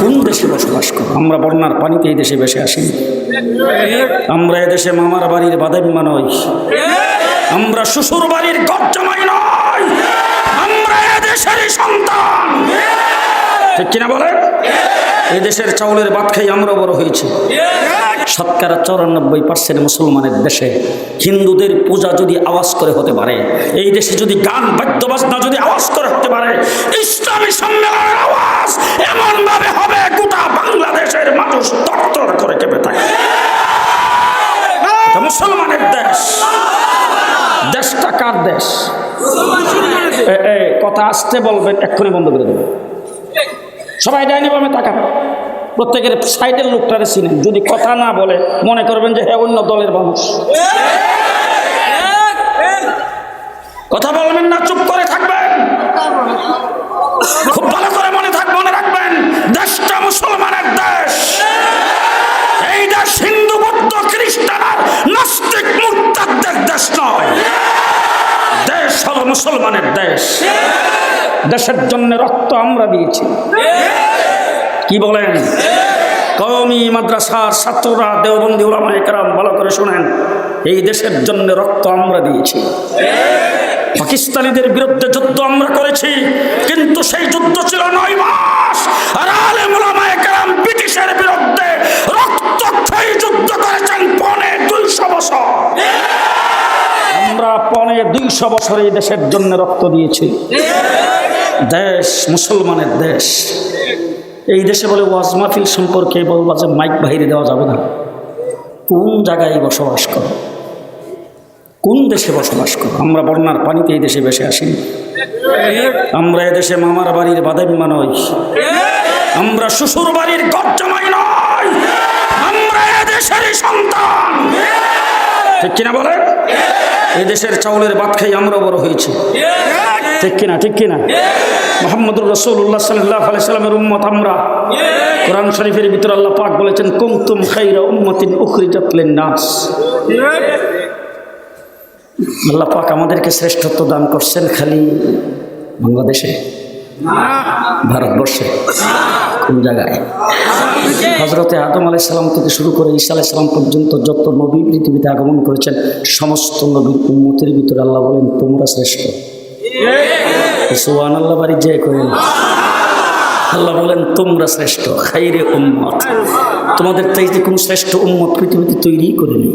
কোন দেশে বসবাস করো? আমরা বন্যার পানিতে এই দেশে বেসে আসি আমরা এদেশে মামার বাড়ির বাদাম্মা নই। আমরা শ্বশুর বাড়ির গজ্জামাই নয় আমরা এদেশেরই সন্তান। ঠিক কিনা বলে? এদেশের চাউলের ভাত খাই আমরা বড় হয়েছি। শতকরা চৌরানব্বই পার্সেন্ট মুসলমানের দেশে হিন্দুদের পূজা যদি আওয়াজ করে হতে পারে, এই দেশে যদি গান, বাদ্যবাজনা যদি আওয়াজ করে হতে পারে, ইসলামী সম্মেলনের আওয়াজ এমন ভাবে হবে, গোটা বাংলাদেশের মানুষ তত্তর করে কেঁপে থাকে। মুসলমানের দেশ। দেশটা কার দেশ? কথা আসতে বলবেন, এক্ষুনি বন্ধ করে দেবেন সবাই ডাইনি বামে তাকান। প্রত্যেকের সাইডের লোকটারে চিনেন। যদি কথা না বলে, মনে করবেন যে হ্যাঁ অন্য দলের মানুষ। কথা বলবেন না, চুপ করে থাকবেন। খুব ভালো করে মনে থাক, মনে রাখবেন, দেশটা মুসলমানের দেশ। এই দেশ হিন্দু, বৌদ্ধ, খ্রিস্টান আর নাস্তিক, মুক্তাদের দেশ নয়। দেশ হলো মুসলমানের দেশ। দেশের জন্য রক্ত আমরা দিয়েছি। কি বলেন? কওমি মাদ্রাসার ছাত্ররা, দেওবন্দি ওলামা একরাম ভালো করে শোনেন। এই দেশের জন্য রক্ত আমরা দিয়েছি। পাকিস্তানিদের বিরুদ্ধে যুদ্ধ আমরা করেছি, কিন্তু সেই যুদ্ধ ছিল নয় মাস। আর আলেম ওলামা একরাম ব্রিটিশের বিরুদ্ধে রক্তক্ষয়ী যুদ্ধ করেছেন পনে দুইশো বছর। আমরা পনে দুইশো বছর এই দেশের জন্য রক্ত দিয়েছি। দেশ, মুসলমানের দেশ। এই দেশে বলে ওয়াজ মাহফিল সম্পর্কে বলবা যে মাইক বাহিরে দেওয়া যাবে না। কোন জায়গায় বসবাস করো? কোন দেশে বসবাস করো? আমরা বন্যার পানিতে এই দেশে বেসে আসি আমরা এদেশে মামার বাড়ির বাদাম্মা নই। আমরা শ্বশুর বাড়ির গজ্জামাই নই। আমরা এদেশেরই সন্তান। ঠিক কিনা বলে? এদেশের চাউলের ভাত খাই আমরা বড় হয়েছি। ঠিক কিনা ঠিক কিনা? মোহাম্মদুর রসুল্লাহ সাল্লাহ আলাইসাল্লামের উম্মত আমরা। কোরআন শরীফের ভিতরে আল্লাহ পাক বলেছেন কুমতুম খাইরা উম্মতিন উখরিজাত লিন্নাস। আল্লাহ পাক আমাদেরকে শ্রেষ্ঠত্ব দান করছেন খালি বাংলাদেশে, ভারতবর্ষে, কোন জায়গায়? হজরতে আদম আলাইসাল্লাম থেকে শুরু করে ঈসা আলাইসাল্লাম পর্যন্ত যত নবী পৃথিবীতে আগমন করেছেন, সমস্ত নবীর উন্মতির ভিতরে আল্লাহ বলেন, তোমরা শ্রেষ্ঠ। সোহান আল্লাহ বাড়ি যে করেন আল্লাহ বলেন, তোমরা শ্রেষ্ঠ, খাইরে উম্মত। তোমাদের চাইতে কোনো শ্রেষ্ঠ উম্মত পৃথিবীতে তৈরি করেনি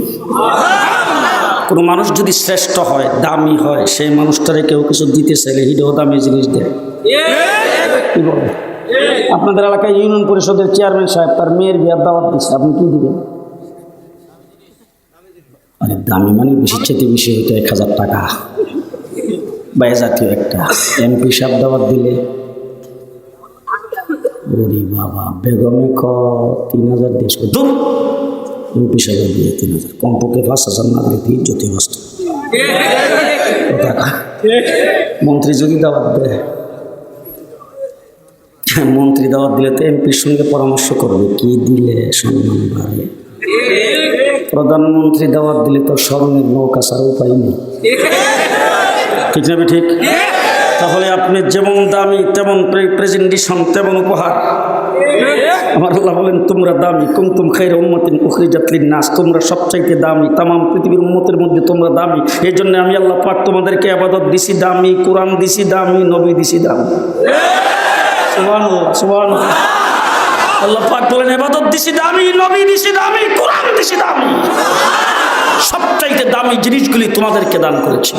কোনো মানুষ যদি শ্রেষ্ঠ হয়, দামি হয়, সেই মানুষটারে কেউ কিছু দিতে চাইলে হিডেও দামি জিনিস দেয়। কি বলে? আপনাদের এলাকায় ইউনিয়ন পরিষদের চেয়ারম্যান সাহেব, তার মেয়ের বিয়ার দাওয়াত দিচ্ছে। আপনি কি দিবেন? আরে দামি মানে বেশি চেতে বেশি হইতো এক হাজার টাকা। বা জাতীয় একটা। এমপি সাহেব দাওয়াত দিলে। ওরে বাবা, বেগমে ক, তিন হাজার দেশ দূর এমপি সাহেবের দিয়ে তিন হাজার। কমপক্ষে পাঁচ হাজার না দিলে দিয়ে জ্যোতি মন্ত্রী যদি দাওয়াত দেয় মন্ত্রী দাওয়াত দিলে তো এমপির সঙ্গে পরামর্শ করবে, কি দিলে সম্মান বাড়ে? প্রধানমন্ত্রী দাওয়াত দিলে তো স্মরণের নৌকা ছাড়া উপায় নেই। ঠিক যাবে ঠিক? তাহলে আপনি যেমন দামি, তেমন প্রেজেন্টেশন তেমন উপহার। আমার আল্লাহ বলেন, তোমরা দামি কুমতুম খাইর উম্মতিন উখরিজাতলিন নাস তোমরা সবচাইতে দামি তাম পৃথিবীর উম্মতের মধ্যে তোমরা দামি। এই জন্য আমি আল্লাহ পাক তোমাদেরকে আবাদত দিছি, দামি কোরআন দিছি, দামি নবী দিছি, দামি। আল্লাহ পাক নবী দিছি দামি কোরআন দামি। সবচাইতে দামি জিনিসগুলি তোমাদেরকে দান করেছি।